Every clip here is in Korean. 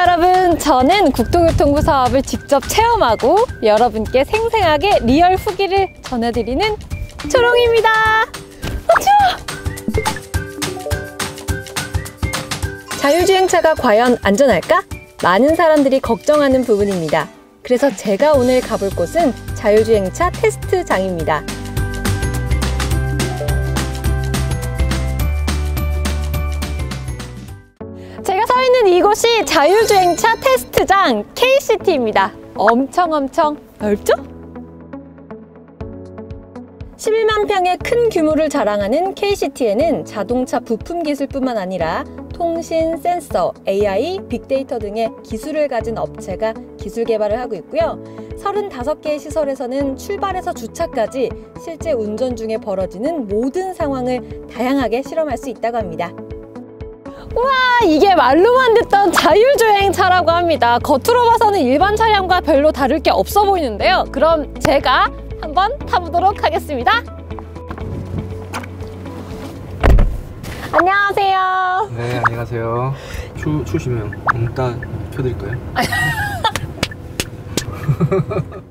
여러분, 저는 국토교통부 사업을 직접 체험하고 여러분께 생생하게 리얼 후기를 전해드리는 초롱입니다. 아, 추워! 자율주행차가 과연 안전할까? 많은 사람들이 걱정하는 부분입니다. 그래서 제가 오늘 가볼 곳은 자율주행차 테스트장입니다. 있는 이곳이 자율주행차 테스트장 KCT입니다. 엄청 엄청 넓죠? 11만 평의 큰 규모를 자랑하는 KCT에는 자동차 부품 기술뿐만 아니라 통신, 센서, AI, 빅데이터 등의 기술을 가진 업체가 기술 개발을 하고 있고요. 35개의 시설에서는 출발에서 주차까지 실제 운전 중에 벌어지는 모든 상황을 다양하게 실험할 수 있다고 합니다. 우와 이게 말로만 듣던 자율주행차라고 합니다 겉으로 봐서는 일반 차량과 별로 다를 게 없어 보이는데요 그럼 제가 한번 타보도록 하겠습니다 안녕하세요 네, 안녕하세요. 추, 추시면 문따 켜드릴까요?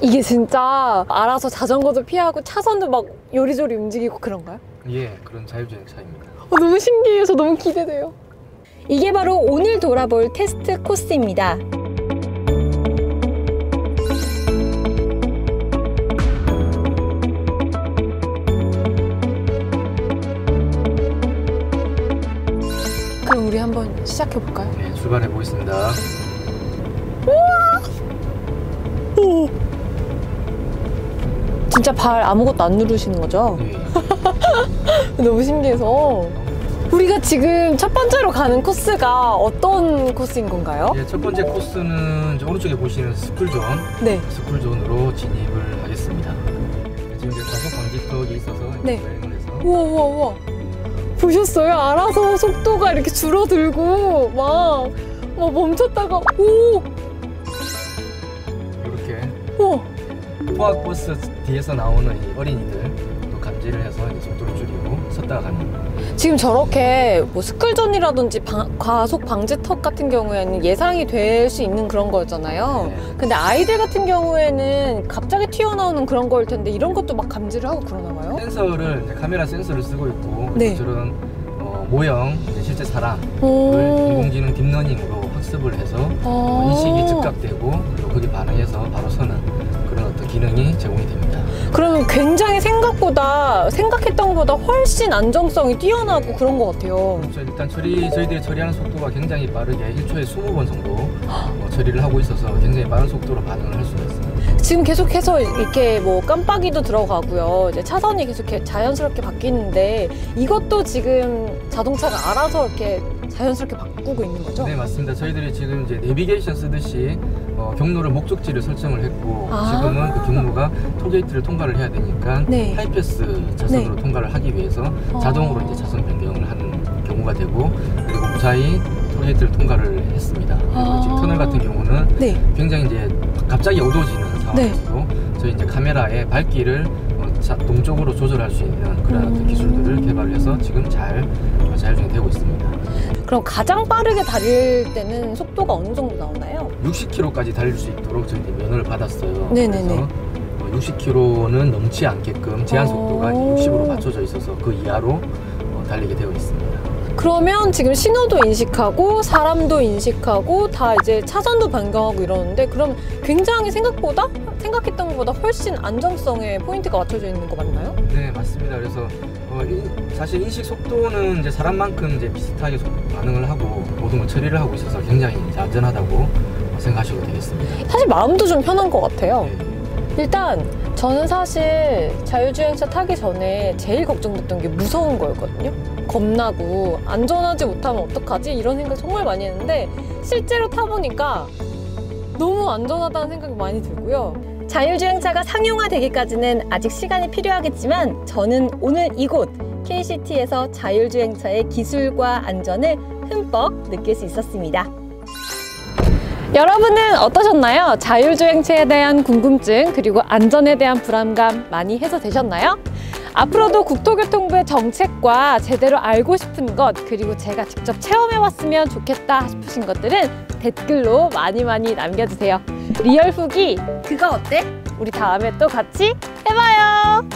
이게 진짜 알아서 자전거도 피하고 차선도 막 요리조리 움직이고 그런가요? 예, 그런 자율주행 차입니다. 어, 너무 신기해서 너무 기대돼요. 이게 바로 오늘 돌아볼 테스트 코스입니다. 그럼 우리 한번 시작해 볼까요? 네, 출발해 보겠습니다. 진짜 발 아무것도 안 누르시는 거죠? 네, 너무 신기해서. 우리가 지금 첫 번째로 가는 코스가 어떤 코스인 건가요? 예, 첫 번째 코스는 오른쪽에 보시는 스쿨존, 네. 스쿨존으로 진입을 하겠습니다. 네, 지금 이제 과속 방지턱이 있어서 네. 주행을 해서 우와 우와 우와 보셨어요? 알아서 속도가 이렇게 줄어들고 막, 막 멈췄다가 오 이렇게 우와 포악 버스 뒤에서 나오는 이 어린이들 또 감지를 해서 이제 속도를 줄이고 섰다가 가는 지금 저렇게 뭐 스쿨존이라든지 방- 과속 방지턱 같은 경우에는 예상이 될 수 있는 그런 거였잖아요. 네. 근데 아이들 같은 경우에는 갑자기 튀어나오는 그런 거일 텐데 이런 것도 막 감지를 하고 그러나 봐요? 센서를 카메라 센서를 쓰고 있고 네. 저런 어, 모형 이제 실제 사람을 오. 인공지능 딥러닝으로 학습을 해서 아. 어, 인식이 즉각되고 그리고 거기 반응해서 바로 서는 그런 기능이 제공이 됩니다. 그러면 굉장히 생각보다 생각했던 것보다 훨씬 안정성이 뛰어나고 그런 것 같아요. 그래서 일단 처리 저희들이 처리하는 속도가 굉장히 빠르게 1초에 20번 정도 어, 처리를 하고 있어서 굉장히 빠른 속도로 반응을 할 수가 있습니다. 지금 계속해서 이렇게 뭐 깜빡이도 들어가고요. 이제 차선이 계속 자연스럽게 바뀌는데 이것도 지금 자동차가 알아서 이렇게 자연스럽게 바꾸고 있는 거죠? 네 맞습니다. 저희들이 지금 이제 내비게이션 쓰듯이 어, 경로를 목적지를 설정을 했고 아. 지금은 그 경로가 톨게이트를 통과를 해야 되니까 네. 하이패스 차선으로 통과를 하기 위해서 어. 자동으로 이제 차선 변경을 하는 경우가 되고 그리고 무사히 톨게이트를 통과를 했습니다. 그리고 아. 지금 터널 같은 경우는 네. 굉장히 이제 갑자기 어두워지는 상황에서도 저희 이제 카메라에 밝기를 동쪽으로 조절할 수 있는 그런 음. 기술들을 개발해서 지금 잘 어, 자율주행 되고 있습니다. 그럼 가장 빠르게 달릴 때는 속도가 어느 정도 나오나요? 60km까지 달릴 수 있도록 저희 면허를 받았어요. 네네네. 그래서 60km는 넘지 않게끔 제한 속도가 오. 60으로 맞춰져 있어서 그 이하로 어, 달리게 되어 있습니다. 그러면 지금 신호도 인식하고 사람도 인식하고 다 이제 차선도 변경하고 이러는데 그럼 굉장히 생각보다 생각했던 것보다 훨씬 안정성에 포인트가 맞춰져 있는 거 맞나요? 네, 맞습니다. 그래서 어, 인- 사실 인식 속도는 이제 사람만큼 이제 비슷하게 속- 반응을 하고 모든 걸 처리를 하고 있어서 굉장히 안전하다고 어, 생각하셔도 되겠습니다. 사실 마음도 좀 편한 것 같아요. 네. 일단 저는 사실 자율주행차 타기 전에 제일 걱정됐던 게 무서운 거였거든요. 겁나고 안전하지 못하면 어떡하지 이런 생각 정말 많이 했는데 실제로 타보니까 너무 안전하다는 생각이 많이 들고요. 자율주행차가 상용화되기까지는 아직 시간이 필요하겠지만 저는 오늘 이곳 KCT에서 자율주행차의 기술과 안전을 흠뻑 느낄 수 있었습니다. 여러분은 어떠셨나요? 자율주행차에 대한 궁금증 그리고 안전에 대한 불안감 많이 해소되셨나요? 앞으로도 국토교통부의 정책과 제대로 알고 싶은 것 그리고 제가 직접 체험해봤으면 좋겠다 싶으신 것들은 댓글로 많이 많이 남겨주세요. 리얼 후기 그거 어때? 우리 다음에 또 같이 해봐요.